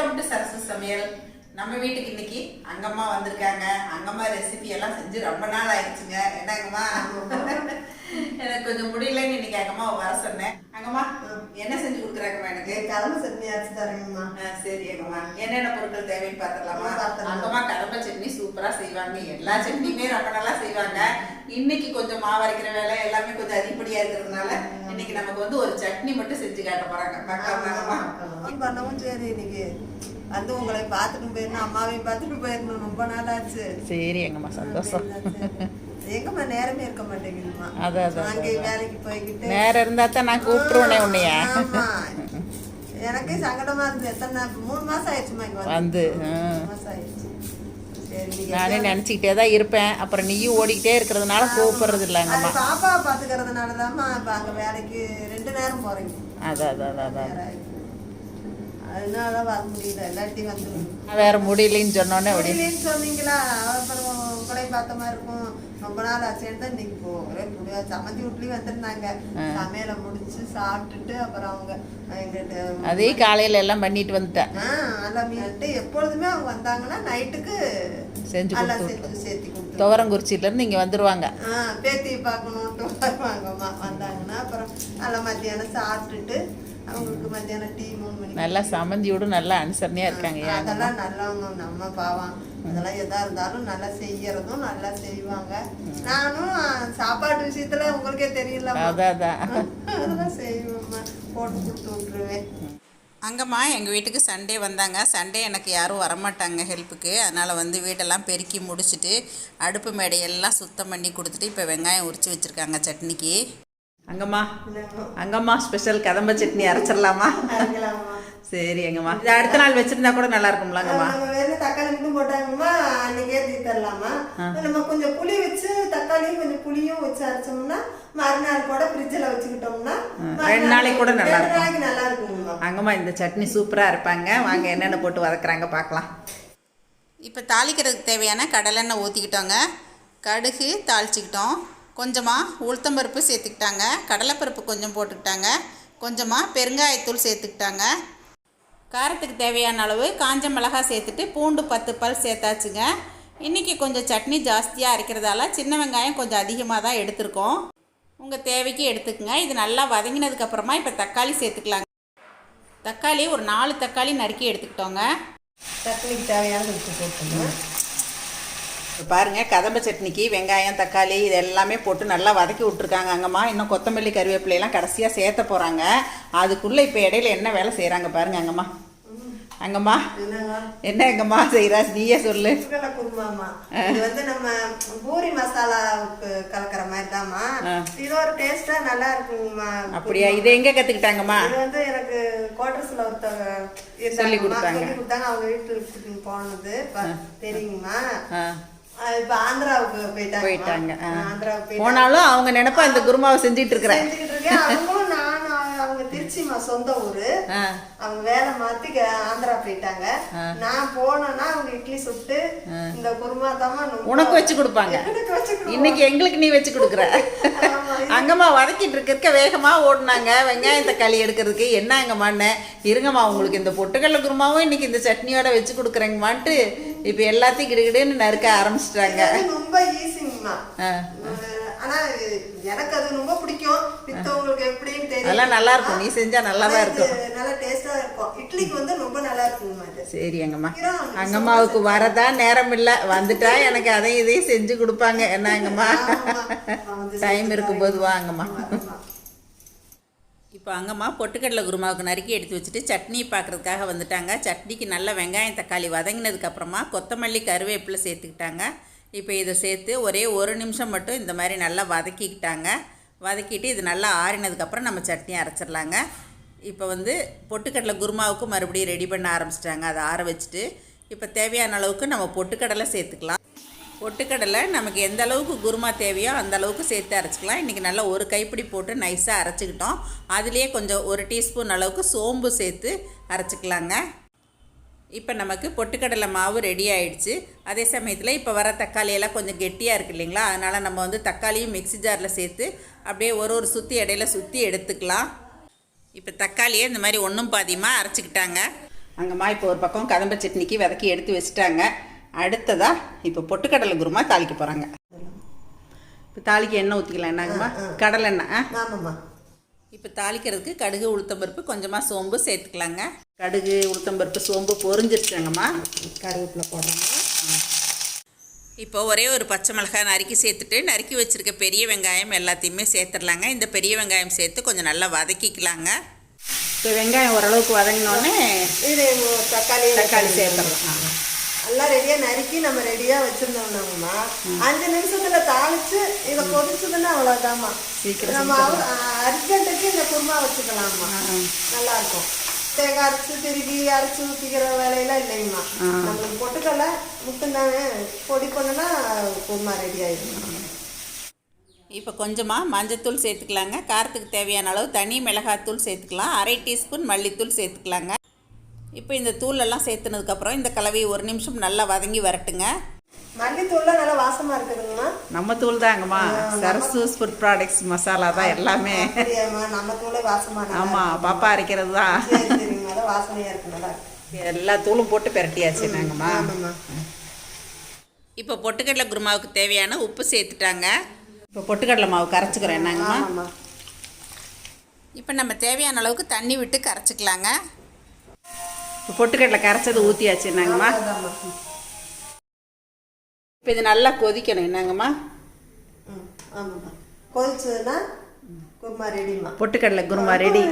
Welcome to Sarasu சமையல். நம்ம வீட்டுக்கு இன்னைக்கு அங்கம்மா வந்திருக்காங்க. அங்கம்மா ரெசிபி எல்லாம் செஞ்சு ரொம்ப நாள் ஆயிடுச்சுங்க. என்னங்கம்மா எனக்கு கொஞ்சம் முடியலன்னு இன்னைக்கு அங்கம்மா வர சொன்னேன். அங்கம்மா என்ன செஞ்சு கொடுக்குறாங்கம்மா எனக்கு? கடமை சட்னி அரைச்சு தரேங்கம்மா. சரி அங்கம்மா. என்னென்ன பொருட்கள் தேவைன்னு பார்த்துடலாம். அங்கம்மா கடம்பை சட்னி சூப்பரா செய்வாங்க. எல்லா சட்னியுமே ரொம்ப நல்லா செய்வாங்க. இன்னைக்கு கொஞ்சம் மாவு அரைக்கிற வேலை எல்லாமே கொஞ்சம் அதிகப்படியா இருக்கிறதுனால இன்னைக்கு நமக்கு வந்து ஒரு சட்னி மட்டும் செஞ்சு காட்ட போறாங்க. பண்ணவும் சரி இன்னைக்கு. வந்து உங்களை பார்த்துட்டு போயிடணும் அம்மாவையும் பார்த்துட்டு போயிடணும். ரொம்ப நாள் ஆச்சு சரி எங்கம்மா சந்தோஷம். எங்கம்மா நேரமே இருக்க மாட்டேங்குதுமா அதான், அதான், அங்கே. வேலைக்கு போய்கிட்டு நேரம் இருந்தா தான் நான் கூப்பிட்டுருவேனே உன்னைய. எனக்கே சங்கடமா இருந்து எத்தனை மூணு மாசம் ஆயிடுச்சுமா இங்க வந்து, ஆ. மூணு மாசம் ஆயிடுச்சு சரி நீங்க நானே நினச்சிக்கிட்டே தான் இருப்பேன். அப்புறம் நீயும் ஓடிக்கிட்டே இருக்கிறதுனால கூப்பிடுறது இல்லை எங்கம்மா பாப்பா பாத்துக்கிறதுனால தான்மா இப்ப அங்க வேலைக்கு ரெண்டு நேரம் போறீங்க. அதான் அதான் அதான். அதனால வர முடியல. இல்லாட்டி வந்து வேற முடியலன்னு சொன்னோன்னே முடியலன்னு சொன்னீங்களா? அப்புறம் உங்களையும் பார்த்த மாதிரி இருக்கும். ரொம்ப நாள் ஆச்சுன்னு தான் இன்னைக்கு போ ஒரே முடியா சம்மந்தி வீட்லயும் வந்திருந்தாங்க. சமையலை முடிச்சு சாப்பிட்டுட்டு அப்புறம் அவங்க எங்கிட்ட அதே காலையில எல்லாம் பண்ணிட்டு வந்துட்டேன் ஆ எல்லாம் எப்பொழுதுமே அவங்க வந்தாங்கன்னா நைட்டுக்கு செஞ்சு கொடுத்து சேர்த்தி கொடுத்து துவரங்குறிச்சியிலேருந்து இங்கே வந்துருவாங்க. ஆ பேத்தி பார்க்கணுன்ட்டு வருவாங்கம்மா வந்தாங்கன்னா அப்புறம் நல்லா மத்தியானம் சாப்பிட்டுட்டு அவங்களுக்கு மத்தியானம் டீ மூணு மணிக்கு நல்லா சமந்தியோடு நல்லா அனுசரணையாக இருக்காங்க அதெல்லாம் நல்லவங்க நம்ம பாவம். அதெல்லாம் எதா இருந்தாலும் நல்லா செய்யறதும் நல்லா செய்வாங்க. நானும் சாப்பாட்டு விஷயத்துல உங்களுக்கே தெரியல அதெல்லாம் செய்வேம்மா. போட்டு கொடுத்து விட்டுருவேன். அங்கம்மா எங்கள் வீட்டுக்கு சண்டே வந்தாங்க. சண்டே எனக்கு யாரும் வரமாட்டாங்க ஹெல்ப்புக்கு. அதனால் வந்து வீடெல்லாம் பெருக்கி முடிச்சுட்டு அடுப்பு மேடையெல்லாம் சுத்தம் பண்ணி கொடுத்துட்டு இப்போ வெங்காயம் உரிச்சு வச்சுருக்காங்க சட்னிக்கு. அங்கம்மா அங்கம்மா ஸ்பெஷல் கதம்ப சட்னி அரைச்சிடலாமா அரைக்கலாமா சரி எங்கம்மா இது அடுத்த நாள் வச்சுருந்தா கூட நல்லா இருக்கும்ல அங்கம்மா நம்ம வேற தக்காளி மட்டும் போட்டாங்கம்மா அன்னைக்கே தீ தரலாமா? நம்ம கொஞ்சம் புளி வச்சு தக்காளியும் கொஞ்சம் புளியும் வச்சு அரைச்சோம்னா மறுநாள் கூட ஃப்ரிட்ஜில் வச்சுக்கிட்டோம்னா ரெண்டு நாளைக்கு கூட நல்லா இருக்கும். நல்லா இருக்குங்கம்மா அங்கம்மா இந்த சட்னி சூப்பராக இருப்பாங்க வாங்க என்னென்ன போட்டு வதக்குறாங்க பார்க்கலாம். இப்போ தாளிக்கிறதுக்கு தேவையான கடலெண்ணெய் ஊற்றிக்கிட்டோங்க கடுகு தாளிச்சிக்கிட்டோம். கொஞ்சமாக உளுத்தம்பருப்பு சேர்த்துக்கிட்டாங்க. கடலைப்பருப்பு கொஞ்சம் போட்டுக்கிட்டாங்க. கொஞ்சமாக பெருங்காயத்தூள் சேர்த்துக்கிட்டாங்க. காரத்துக்கு தேவையான அளவு காஞ்ச மிளகாய் சேர்த்துட்டு பூண்டு பத்து பல் சேர்த்தாச்சுங்க. இன்றைக்கி கொஞ்சம் சட்னி ஜாஸ்தியாக அரைக்கிறதால சின்ன வெங்காயம் கொஞ்சம் அதிகமாக தான் எடுத்திருக்கோம். உங்கள் தேவைக்கு எடுத்துக்கங்க. இது நல்லா வதங்கினதுக்கப்புறமா இப்போ தக்காளி சேர்த்துக்கலாங்க. தக்காளி ஒரு நாலு தக்காளி நறுக்கி எடுத்துக்கிட்டோங்க. தக்காளிக்கு தேவையான உப்பு போட்டுங்க பாருங்கள் கதம்ப சட்னிக்கு வெங்காயம் தக்காளி இது எல்லாமே போட்டு நல்லா வதக்கி விட்ருக்காங்க அங்கம்மா இன்னும் கொத்தமல்லி கருவேப்பிலையெல்லாம் கடைசியாக சேர்த்த போகிறாங்க அதுக்குள்ளே இப்போ இடையில என்ன வேலை செய்கிறாங்க பாருங்க அங்கம்மா. அங்கம்மா. என்ன எங்கம்மா செய்கிறா நீயே சொல்லு. குருமாமா இது வந்து நம்ம பூரி மசாலாவுக்கு கலக்கிற மாதிரி தாம்மா இது ஒரு டேஸ்டா நல்லா இருக்குங்கம்மா. அப்படியா? இதை எங்கே கற்றுக்கிட்டாங்கம்மா இது வந்து எனக்கு குவார்டர்ஸ்ல ஒருத்தவங்க. சொல்லி கொடுத்தாங்க. அவங்க வீட்டுக்கு போனது. அஹ் இப்ப ஆந்திராவுக்கு போயிட்டாங்க. போயிட்டாங்க போனாலும் அவங்க நினைப்பா இந்த குருமாவை செஞ்சிட்டு இருக்கிறேன் அவங்களும் நான் அவங்க திருச்சிமா சொந்த ஊரு. அவங்க வேலை மாத்தி க- ஆந்திரா போயிட்டாங்க. நான் போனேன்னா அவங்க இட்லி சுட்டு இந்த குருமா தாமா உனக்கு வச்சு கொடுப்பாங்க. இன்னைக்கு எங்களுக்கு நீ வச்சு கொடுக்குற. அங்கம்மா வதக்கிட்டு இருக்க வேகமாக ஓடுனாங்க. வெங்காயம் தக்காளி எடுக்கிறதுக்கு என்ன அங்கம்மான்னு? இருங்கம்மா உங்களுக்கு இந்த பொட்டுக்கடலை குருமாவும் இன்னைக்கு இந்த சட்னியோட வச்சு கொடுக்குறேங்கம்மான்ட்டு இப்போ எல்லாத்தையும் கிடுகிடுன்னு நறுக்க ஆரம்பிச்சிட்டாங்க. ரொம்ப ஈஸிங்கம்மா ஆனா எனக்கு அது ரொம்ப பிடிக்கும். மித்தவங்களுக்கு எப்படின்னு தெரியும் அதெல்லாம் நல்லா இருக்கும். நீ செஞ்சா நல்லா தான் இருக்கும். நல்லா டேஸ்டா இருக்கும். இட்லிக்கு வந்து ரொம்ப நல்லா இருக்குங்கம்மா இது சரி அங்கம்மா. ஹீரோ, அங்கம்மாவுக்கு வரதா நேரம் இல்லை. வந்துட்டா எனக்கு அதையும் இதையும் செஞ்சு கொடுப்பாங்க. என்ன அங்கம்மா? வந்து டைம் இருக்கும்போது வாங்கம்மா. ஆமா. இப்போ அங்கம்மா பொட்டுக்கடலை குருமாவுக்கு நறுக்கி எடுத்து வச்சுட்டு சட்னி பார்க்குறதுக்காக வந்துட்டாங்க. சட்னிக்கு நல்ல வெங்காயம் தக்காளி வதங்கினதுக்கப்புறமா கொத்தமல்லி கருவேப்பிலை சேர்த்துக்கிட்டாங்க. இப்போ இதை சேர்த்து ஒரே ஒரு நிமிஷம் மட்டும் இந்த மாதிரி நல்லா வதக்கிக்கிட்டாங்க. வதக்கிட்டு இது நல்லா ஆறினதுக்கப்புறம் நம்ம சட்னி அரைச்சிடலாங்க. இப்போ வந்து பொட்டுக்கடலை குருமாவுக்கு மறுபடியும் ரெடி பண்ண ஆரம்பிச்சிட்டாங்க. அதை ஆற வச்சுட்டு இப்போ தேவையான அளவுக்கு நம்ம பொட்டுக்கடலை சேர்த்துக்கலாம். பொட்டுக்கடலை நமக்கு எந்த அளவுக்கு குருமா தேவையோ அந்த அளவுக்கு சேர்த்து அரைச்சிக்கலாம். இன்றைக்கி நல்லா ஒரு கைப்பிடி போட்டு நைஸாக அரைச்சிக்கிட்டோம். அதுலேயே கொஞ்சம் ஒரு டீஸ்பூன் அளவுக்கு சோம்பு சேர்த்து அரைச்சிக்கலாங்க. இப்போ நமக்கு பொட்டுக்கடலை மாவு ரெடி ஆயிடுச்சு. அதே சமயத்தில் இப்போ வர தக்காளி எல்லாம் கொஞ்சம் கெட்டியாக இருக்கு இல்லைங்களா? அதனால் நம்ம வந்து தக்காளியும் மிக்ஸி ஜாரில் சேர்த்து அப்படியே ஒரு ஒரு சுற்றி இடையில சுற்றி எடுத்துக்கலாம். இப்போ தக்காளியை இந்த மாதிரி ஒன்றும் பாதியமாக அரைச்சிக்கிட்டாங்க. அங்கம்மா இப்போ ஒரு பக்கம் கதம்ப சட்னிக்கு வதக்கி எடுத்து வச்சுட்டாங்க. அடுத்ததா இப்போ பொட்டுக்கடலை குருமா தாளிக்க போகிறாங்க இப்போ தாளிக்க எண்ணெய் ஊற்றிக்கலாம் என்னங்கம்மா? கடலை எண்ணெய் இப்போ தாளிக்கிறதுக்கு கடுகு உளுத்தம்பருப்பு கொஞ்சமாக சோம்பு சேர்த்துக்கலாங்க. கடுகு உளுத்தம்பருப்பு சோம்பு பொரிஞ்சிருச்சாங்கம்மா. கருவேப்பிலை போடுறாங்க இப்போ ஒரே ஒரு பச்சை மிளகாய் நறுக்கி சேர்த்துட்டு நறுக்கி வச்சுருக்க பெரிய வெங்காயம் எல்லாத்தையுமே சேர்த்துடலாங்க. இந்த பெரிய வெங்காயம் சேர்த்து கொஞ்சம் நல்லா வதக்கிக்கலாங்க. இப்போ வெங்காயம் ஓரளவுக்கு வதங்கினோடனே இது தக்காளி தக்காளி சேர்த்துடலாம். எல்லாம் ரெடியா நறுக்கி நம்ம ரெடியா வச்சிருந்தோம்னாங்கம்மா. அஞ்சு நிமிஷத்துல தாளிச்சு இதை கொதிச்சதுன்னா அவ்வளவுதாம்மா. சீக்கிரம் நம்ம அர்ஜென்ட்டுக்கு இந்த குருமா வச்சுக்கலாம்மா. நல்லா இருக்கும். தேங்காய் அரைச்சு திருப்பி அரைச்சு ஊற்றிக்கிற வேலையெல்லாம் இல்லைங்கம்மா. நம்மளுக்கு பொட்டுக்கடலை முட்டுந்தானே பொடி பண்ணுனா குருமா ரெடி ஆயிடும். இப்போ கொஞ்சமாக மஞ்சத்தூள் சேர்த்துக்கலாங்க. காரத்துக்கு தேவையான அளவு தனி மிளகாத்தூள் சேர்த்துக்கலாம். அரை டீஸ்பூன் மல்லித்தூள் சேர்த்துக்கலாங்க. இப்போ இந்த தூளெல்லாம் சேர்த்துனதுக்கப்புறம் இந்த கலவையை ஒரு நிமிஷம் நல்லா வதங்கி வரட்டுங்க. மல்லித்தூள்லாம் நல்லா வாசமா இருக்குதுங்கம்மா. நம்ம தூள் தாங்கம்மா. சரசூஸ் ஃபுட் ப்ராடக்ட்ஸ் மசாலா தான் எல்லாமே. நம்ம தூளே வாசமா நல்லா ஆமாம் பாப்பா அரைக்கிறது தான். சரி சரிங்கம்மா அதான் வாசனையா இருக்கு நல்லா இருக்கு. எல்லா தூளும் போட்டு பிரட்டியாச்சு நாங்கம்மா இப்போ பொட்டுக்கடலை குருமாவுக்கு தேவையான உப்பு சேர்த்துட்டாங்க. இப்போ பொட்டுக்கடலை மாவு கரைச்சிக்கிறோம் என்னங்கம்மா? இப்போ நம்ம தேவையான அளவுக்கு தண்ணி விட்டு கரைச்சிக்கலாங்க. இப்போ பொட்டுக்கடலை கரைச்சது ஊற்றியாச்சு என்னங்கம்மா. இப்போ இது நல்லா கொதிக்கணும். என்னங்கம்மா? ம், ஆமாம்மா. கொதிச்சதுன்னா குருமா ரெடிம்மா. பொட்டுக்கடலை குருமா ரெடி.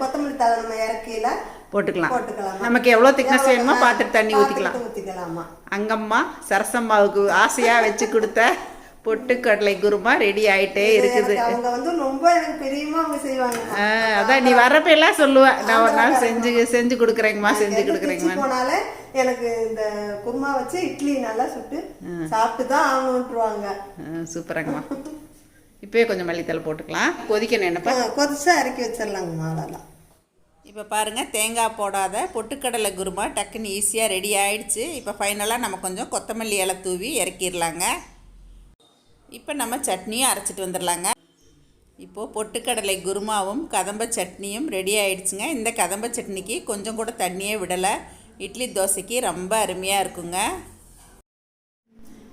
கொத்தமல்லி தழை நம்ம இறக்கையில போட்டுக்கலாம். போட்டுக்கலாம் நமக்கு எவ்வளோ திக்னஸ் வேணுமோ பார்த்துட்டு தண்ணி ஊற்றிக்கலாம் ஊற்றிக்கலாமா அங்கம்மா சரசம்மாவுக்கு ஆசையாக வச்சு கொடுத்த பொட்டுக்கடலை குருமா ரெடி ஆயிட்டே இருக்குது. அவங்க வந்து ரொம்ப எனக்கு பிரியமா அவங்க செய்வாங்க. ஆ, அதான் நீ வர்றப்ப எல்லாம் சொல்லுவேன் நான் ஒரு நாள் செஞ்சு செஞ்சு கொடுக்குறேங்கம்மா செஞ்சு கொடுக்குறேங்கம்மா. போனாலே எனக்கு இந்த குருமா வச்சு இட்லி நல்லா சுட்டு சாப்பிட்டு தான் ஆகணுன்ட்டுருவாங்க சூப்பராங்கம்மா. இப்போயே கொஞ்சம் மல்லித்தலை போட்டுக்கலாம். கொதிக்கணும் என்னப்பா? கொதிச்சா இறக்கி வச்சிடலாங்கம்மா அவ்வளோதான் இப்போ பாருங்கள் தேங்காய் போடாத பொட்டுக்கடலை குருமா டக்குன்னு ஈஸியாக ரெடி ஆயிடுச்சு. இப்போ ஃபைனலாக நம்ம கொஞ்சம் கொத்தமல்லி இலை தூவி இறக்கிடலாங்க. இப்போ நம்ம சட்னியும் அரைச்சிட்டு வந்துடலாங்க இப்போது பொட்டுக்கடலை குருமாவும் கதம்ப சட்னியும் ரெடி ஆயிடுச்சுங்க. இந்த கதம்ப சட்னிக்கு கொஞ்சம் கூட தண்ணியே விடலை. இட்லி தோசைக்கு ரொம்ப அருமையாக இருக்குங்க.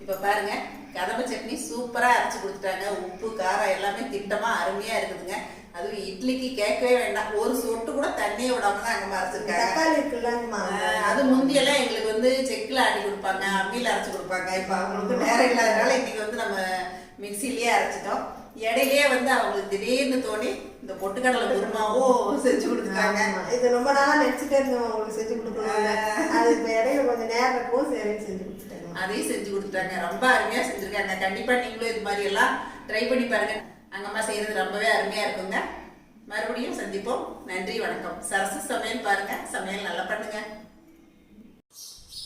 இப்போ பாருங்க கதம்ப சட்னி சூப்பராக அரைச்சி கொடுத்துட்டாங்க. உப்பு காரம் எல்லாமே திட்டமாக அருமையாக இருக்குதுங்க. அதுவும் இட்லிக்கு கேட்கவே வேண்டாம். ஒரு சொட்டு கூட தண்ணியை விடாம தான் அங்கே தக்காளி ஆஹ் அது முந்தியெல்லாம் எங்களுக்கு வந்து செக்கில் ஆட்டி கொடுப்பாங்க அம்மியில் அரைச்சி கொடுப்பாங்க. இப்போ அவங்களுக்கு நேரம் இல்லாதனால இன்னைக்கு வந்து நம்ம மிக்சிலேயே அரைச்சிட்டோம். இடையிலேயே வந்து அவங்களுக்கு திடீர்னு தோணி இந்த பொட்டுக்கடலை குருமாவும் செஞ்சு கொடுத்துட்டாங்க. ஆமா. இது ரொம்ப நாளா நினைச்சிட்டே இருந்தோம் உங்களுக்கு செஞ்சு கொடுக்கணும் அது இப்ப இடையில கொஞ்சம் நேரம் இருக்கும் சரின்னு செஞ்சு கொடுத்துட்டேங்க. அதையும் செஞ்சு கொடுத்துட்டாங்க. ரொம்ப அருமையாக செஞ்சுருக்காங்க. கண்டிப்பாக நீங்களும் இது மாதிரி எல்லாம் ட்ரை பண்ணி பாருங்க. அங்கம்மா செய்கிறது ரொம்பவே அருமையாக இருக்குங்க. மறுபடியும் சந்திப்போம். நன்றி வணக்கம். சரசு சமையல் பாருங்க. சமையல் நல்லா பண்ணுங்க.